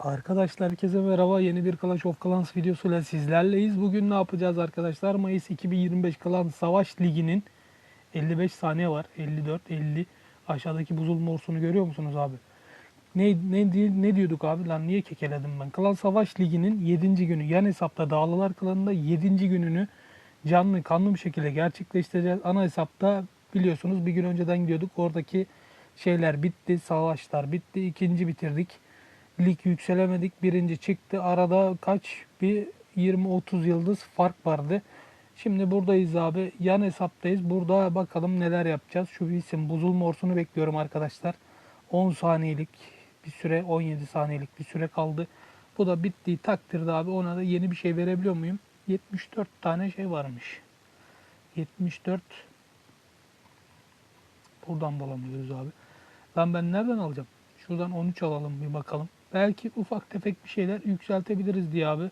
Arkadaşlar herkese merhaba. Yeni bir Clash of Clans videosuyla sizlerleyiz. Bugün ne yapacağız arkadaşlar? Mayıs 2025 Klan Savaş Ligi'nin 55 saniye var. 54, 50. Aşağıdaki buzul morsunu görüyor musunuz abi? Ne, ne, ne diyorduk abi? Lan niye kekeledim ben? Klan Savaş Ligi'nin 7. günü. Yan hesapta Dağlılar Klanı'nda 7. gününü canlı kanlı bir şekilde gerçekleştireceğiz. Ana hesapta biliyorsunuz bir gün önceden gidiyorduk. Oradaki şeyler bitti. Savaşlar bitti. İkinci bitirdik lig yükselemedik. Birinci çıktı. Arada kaç bir 20-30 yıldız fark vardı. Şimdi buradayız abi. Yan hesaptayız. Burada bakalım neler yapacağız. Şu isim buzul morsunu bekliyorum arkadaşlar. 10 saniyelik bir süre 17 saniyelik bir süre kaldı. Bu da bittiği takdirde abi ona da yeni bir şey verebiliyor muyum? 74 tane şey varmış. 74 Buradan da abi. Lan ben nereden alacağım? Şuradan 13 alalım bir bakalım. Belki ufak tefek bir şeyler yükseltebiliriz diye abi.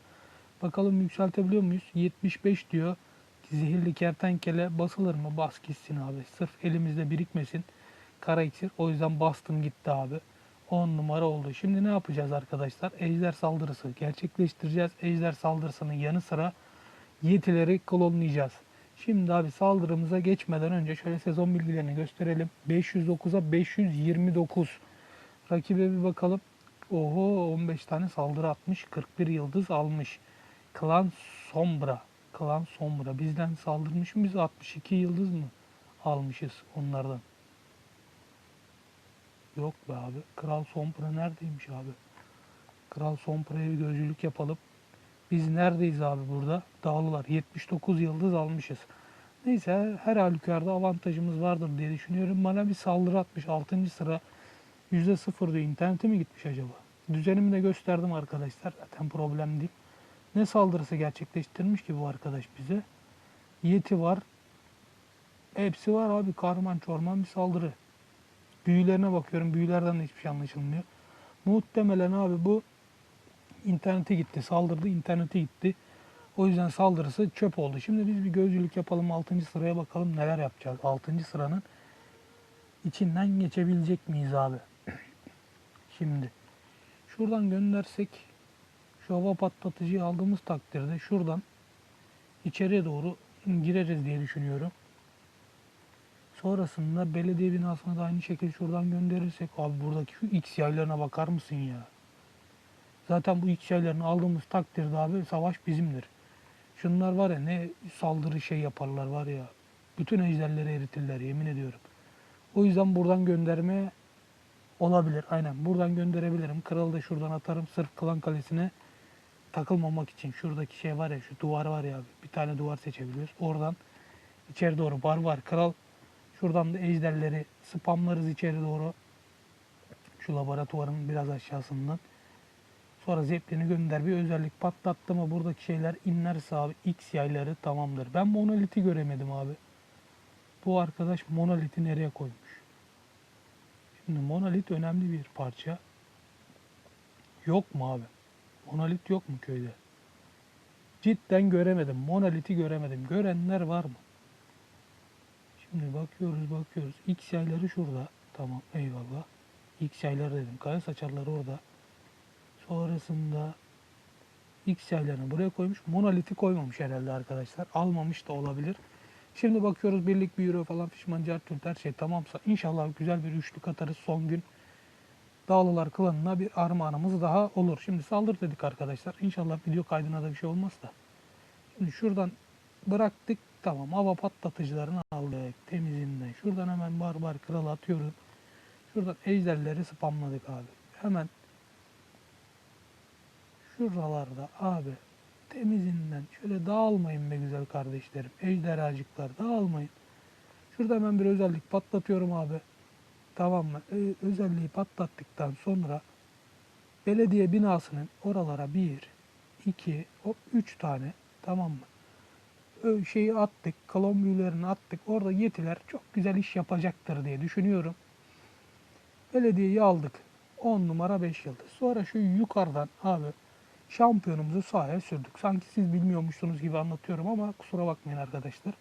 Bakalım yükseltebiliyor muyuz? 75 diyor. Zehirli kertenkele basılır mı? Bas gitsin abi. Sırf elimizde birikmesin. Kara iksir. O yüzden bastım gitti abi. 10 numara oldu. Şimdi ne yapacağız arkadaşlar? Ejder saldırısı gerçekleştireceğiz. Ejder saldırısının yanı sıra yetileri klonlayacağız. Şimdi abi saldırımıza geçmeden önce şöyle sezon bilgilerini gösterelim. 509'a 529. Rakibe bir bakalım. Oho 15 tane saldırı atmış. 41 yıldız almış. Klan Sombra. Klan Sombra. Bizden saldırmış mı? Biz 62 yıldız mı almışız onlardan? Yok be abi. Kral Sombra neredeymiş abi? Kral Sombra'ya bir gözcülük yapalım. Biz neredeyiz abi burada? Dağlılar. 79 yıldız almışız. Neyse her halükarda avantajımız vardır diye düşünüyorum. Bana bir saldırı atmış. 6. sıra %0 diyor. İnternete mi gitmiş acaba? Düzenimi de gösterdim arkadaşlar. Zaten problem değil. Ne saldırısı gerçekleştirmiş ki bu arkadaş bize? Yeti var. Hepsi var abi. Karman çorman bir saldırı. Büyülerine bakıyorum. Büyülerden de hiçbir şey anlaşılmıyor. Muhtemelen abi bu internete gitti. Saldırdı internete gitti. O yüzden saldırısı çöp oldu. Şimdi biz bir gözcülük yapalım. 6. sıraya bakalım neler yapacağız. 6. sıranın içinden geçebilecek miyiz abi? Şimdi şuradan göndersek şu hava patlatıcıyı aldığımız takdirde şuradan içeriye doğru gireriz diye düşünüyorum. Sonrasında belediye binasına da aynı şekilde şuradan gönderirsek abi buradaki şu X yaylarına bakar mısın ya? Zaten bu X yaylarını aldığımız takdirde abi savaş bizimdir. Şunlar var ya ne saldırı şey yaparlar var ya. Bütün ejderleri eritirler yemin ediyorum. O yüzden buradan gönderme olabilir. Aynen buradan gönderebilirim. Kralı da şuradan atarım sırf klan kalesine takılmamak için. Şuradaki şey var ya şu duvar var ya. Bir tane duvar seçebiliyoruz. Oradan içeri doğru barbar kral. Şuradan da ejderleri spamlarız içeri doğru. Şu laboratuvarın biraz aşağısından. Sonra zeplini gönder bir özellik patlattı mı buradaki şeyler inlerse abi X yayları tamamdır. Ben monoliti göremedim abi. Bu arkadaş monoliti nereye koymuş? Şimdi monolit önemli bir parça. Yok mu abi? Monolit yok mu köyde? Cidden göremedim. Monoliti göremedim. Görenler var mı? Şimdi bakıyoruz bakıyoruz. X yayları şurada. Tamam eyvallah. X yayları dedim. Kaya saçarları orada. Sonrasında X yaylarını buraya koymuş. Monoliti koymamış herhalde arkadaşlar. Almamış da olabilir. Şimdi bakıyoruz birlik bir euro falan pişman cartürt her şey tamamsa inşallah güzel bir üçlük atarız son gün. Dağlılar klanına bir armağanımız daha olur. Şimdi saldır dedik arkadaşlar. İnşallah video kaydına da bir şey olmaz da. Şimdi şuradan bıraktık. Tamam hava patlatıcılarını aldık temizinden. Şuradan hemen barbar kralı atıyoruz. Şuradan ejderleri spamladık abi. Hemen şuralarda abi temizinden şöyle dağılmayın be güzel kardeşlerim. Ejderhacıklar dağılmayın. Şurada hemen bir özellik patlatıyorum abi. Tamam mı? Ö- özelliği patlattıktan sonra belediye binasının oralara bir, iki, hop üç tane tamam mı? Ö- şeyi attık, büyülerini attık. Orada yetiler çok güzel iş yapacaktır diye düşünüyorum. Belediyeyi aldık. 10 numara 5 yıldız. Sonra şu yukarıdan abi şampiyonumuzu sahaya sürdük. Sanki siz bilmiyormuşsunuz gibi anlatıyorum ama kusura bakmayın arkadaşlar.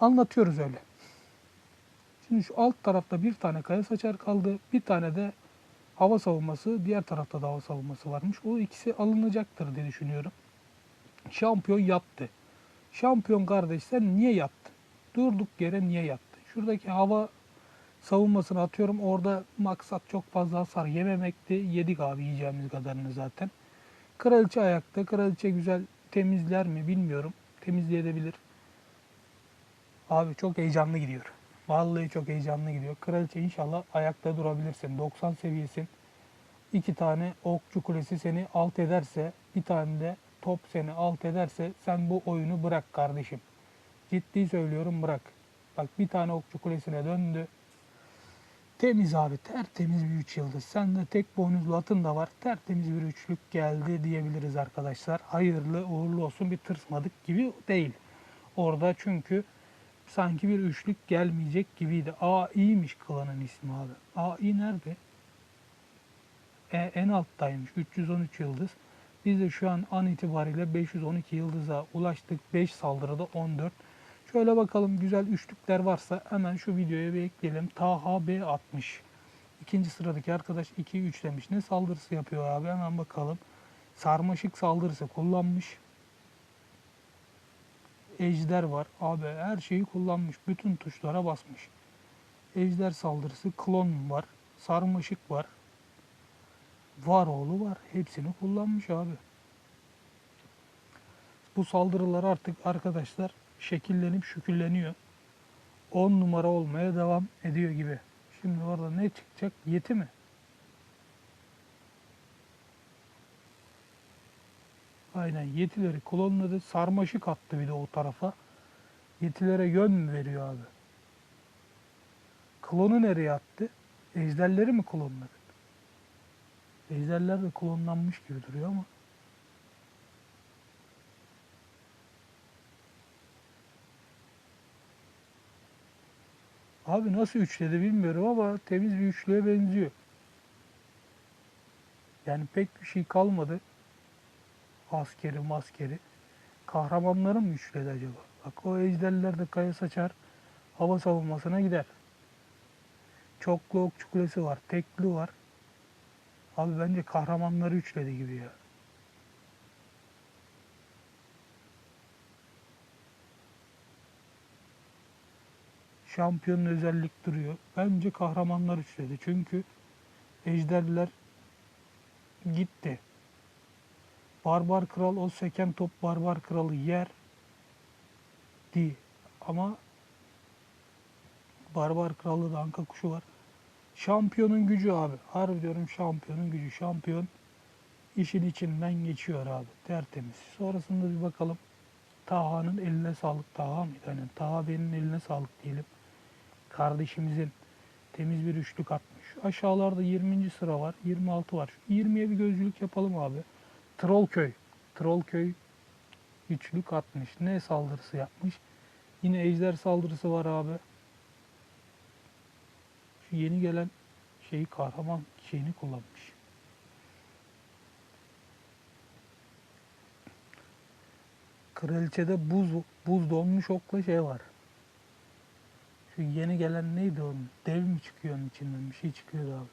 Anlatıyoruz öyle. Şimdi şu alt tarafta bir tane kaya saçar kaldı. Bir tane de hava savunması, diğer tarafta da hava savunması varmış. O ikisi alınacaktır diye düşünüyorum. Şampiyon yattı. Şampiyon kardeş sen niye yattın? Durduk yere niye yattın? Şuradaki hava savunmasını atıyorum. Orada maksat çok fazla hasar yememekti. Yedik abi yiyeceğimiz kadarını zaten. Kraliçe ayakta. Kraliçe güzel temizler mi bilmiyorum. Temizleyebilir. Abi çok heyecanlı gidiyor. Vallahi çok heyecanlı gidiyor. Kraliçe inşallah ayakta durabilirsin. 90 seviyesin. İki tane okçu kulesi seni alt ederse, bir tane de top seni alt ederse sen bu oyunu bırak kardeşim. Ciddi söylüyorum bırak. Bak bir tane okçu kulesine döndü. Temiz abi tertemiz bir 3 yıldız. Sen de tek boynuzlu atın da var. Tertemiz bir üçlük geldi diyebiliriz arkadaşlar. Hayırlı uğurlu olsun bir tırsmadık gibi değil. Orada çünkü sanki bir üçlük gelmeyecek gibiydi. Aa iyiymiş klanın ismi abi. İyi nerede? E, en alttaymış 313 yıldız. Biz de şu an an itibariyle 512 yıldıza ulaştık. 5 saldırıda 14. Şöyle bakalım güzel üçlükler varsa hemen şu videoya bir ekleyelim. Taha B 60. İkinci sıradaki arkadaş 2-3 demiş. Ne saldırısı yapıyor abi hemen bakalım. Sarmaşık saldırısı kullanmış. Ejder var. Abi her şeyi kullanmış. Bütün tuşlara basmış. Ejder saldırısı klon var. Sarmaşık var. Varoğlu var. Hepsini kullanmış abi. Bu saldırılar artık arkadaşlar şekillenip şükülleniyor. 10 numara olmaya devam ediyor gibi. Şimdi orada ne çıkacak? Yeti mi? Aynen yetileri klonladı. Sarmaşık attı bir de o tarafa. Yetilere yön mü veriyor abi? Klonu nereye attı? Ejderleri mi klonladı? Ejderler de klonlanmış gibi duruyor ama. Abi nasıl üçledi bilmiyorum ama temiz bir üçlüye benziyor. Yani pek bir şey kalmadı. Askeri maskeri. Kahramanları mı üçledi acaba? Bak o ejderler de kaya saçar. Hava savunmasına gider. Çoklu okçu kulesi var. Tekli var. Abi bence kahramanları üçledi gibi ya. Şampiyonun özellik duruyor. Bence kahramanlar üçledi. Çünkü ejderler gitti. Barbar kral o seken top barbar kralı yer di. Ama barbar kralı da anka kuşu var. Şampiyonun gücü abi. Harbi diyorum şampiyonun gücü. Şampiyon işin içinden geçiyor abi. Tertemiz. Sonrasında bir bakalım. Taha'nın eline sağlık. Taha mıydı? Aynen. Taha benim eline sağlık diyelim. Kardeşimizin temiz bir üçlük atmış. Aşağılarda 20. sıra var. 26 var. Şu 20'ye bir gözcülük yapalım abi. Trollköy. Trollköy üçlük atmış. Ne saldırısı yapmış? Yine ejder saldırısı var abi. Şu yeni gelen şeyi kahraman şeyini kullanmış. Kraliçede buz buz donmuş okla şey var. Şu yeni gelen neydi onun? Dev mi çıkıyor onun içinden? Bir şey çıkıyordu abi.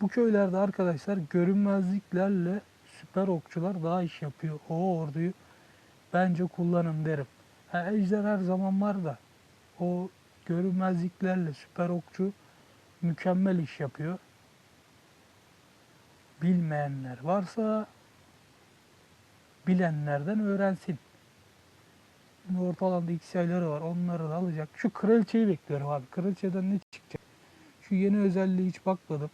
Bu köylerde arkadaşlar görünmezliklerle süper okçular daha iş yapıyor. O orduyu bence kullanın derim. Ha, ejder her zaman var da o görünmezliklerle süper okçu mükemmel iş yapıyor. Bilmeyenler varsa bilenlerden öğrensin. Orta alanda X yayları var. Onları da alacak. Şu kraliçeyi bekliyorum abi. Kraliçeden ne çıkacak? Şu yeni özelliği hiç bakmadım.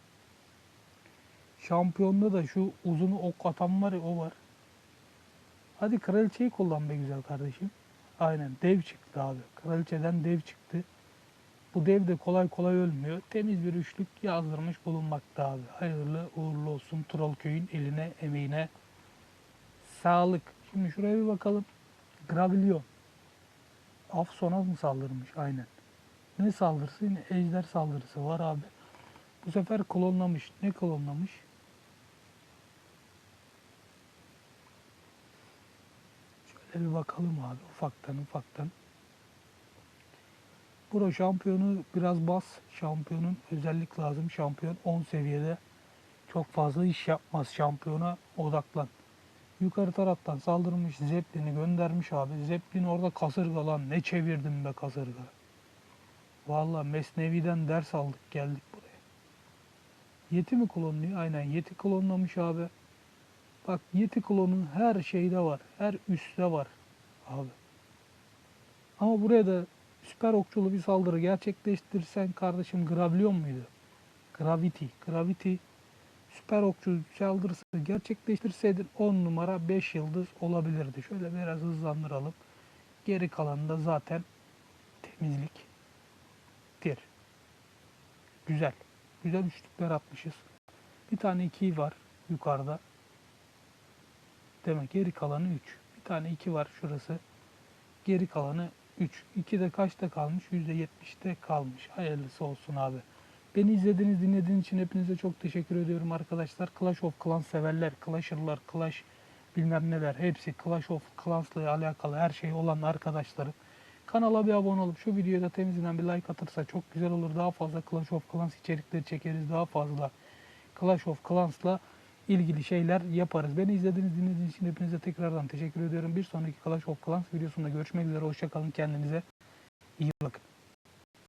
Şampiyonda da şu uzun ok atan var ya o var. Hadi kraliçeyi kullan be güzel kardeşim. Aynen dev çıktı abi. Kraliçeden dev çıktı. Bu dev de kolay kolay ölmüyor. Temiz bir üçlük yazdırmış bulunmakta abi. Hayırlı uğurlu olsun Trollköy'ün eline emeğine sağlık. Şimdi şuraya bir bakalım. Gravillion. Afson'a mı saldırmış? Aynen. Ne saldırısı? Yine ejder saldırısı var abi. Bu sefer klonlamış. Ne klonlamış? Şöyle bir bakalım abi ufaktan ufaktan. Bro şampiyonu biraz bas. Şampiyonun özellik lazım. Şampiyon 10 seviyede. Çok fazla iş yapmaz. Şampiyona odaklan. Yukarı taraftan saldırmış Zeppelin'i göndermiş abi. Zeppelin orada kasırga lan. Ne çevirdim be kasırga. Valla Mesnevi'den ders aldık geldik buraya. Yeti mi klonluyor? Aynen Yeti klonlamış abi. Bak Yeti klonu her şeyde var. Her üstte var abi. Ama buraya da süper okçulu bir saldırı gerçekleştirsen kardeşim Gravion muydu? Gravity. Gravity süper okçu saldırısı gerçekleştirseydin 10 numara 5 yıldız olabilirdi. Şöyle biraz hızlandıralım. Geri kalanı da zaten temizlik. Tir. Güzel. Güzel üçlükler atmışız. Bir tane 2 var yukarıda. Demek geri kalanı 3. Bir tane 2 var şurası. Geri kalanı 3. 2 de kaçta kalmış? %70'te kalmış. Hayırlısı olsun abi. Beni izlediğiniz, dinlediğiniz için hepinize çok teşekkür ediyorum arkadaşlar. Clash of Clans severler, Clasher'lar, Clash bilmem neler hepsi Clash of Clans'la alakalı her şey olan arkadaşlarım. Kanala bir abone olup şu videoya da temizinden bir like atırsa çok güzel olur. Daha fazla Clash of Clans içerikleri çekeriz. Daha fazla Clash of Clans'la ilgili şeyler yaparız. Beni izlediğiniz, dinlediğiniz için hepinize tekrardan teşekkür ediyorum. Bir sonraki Clash of Clans videosunda görüşmek üzere. Hoşçakalın. Kendinize iyi bakın.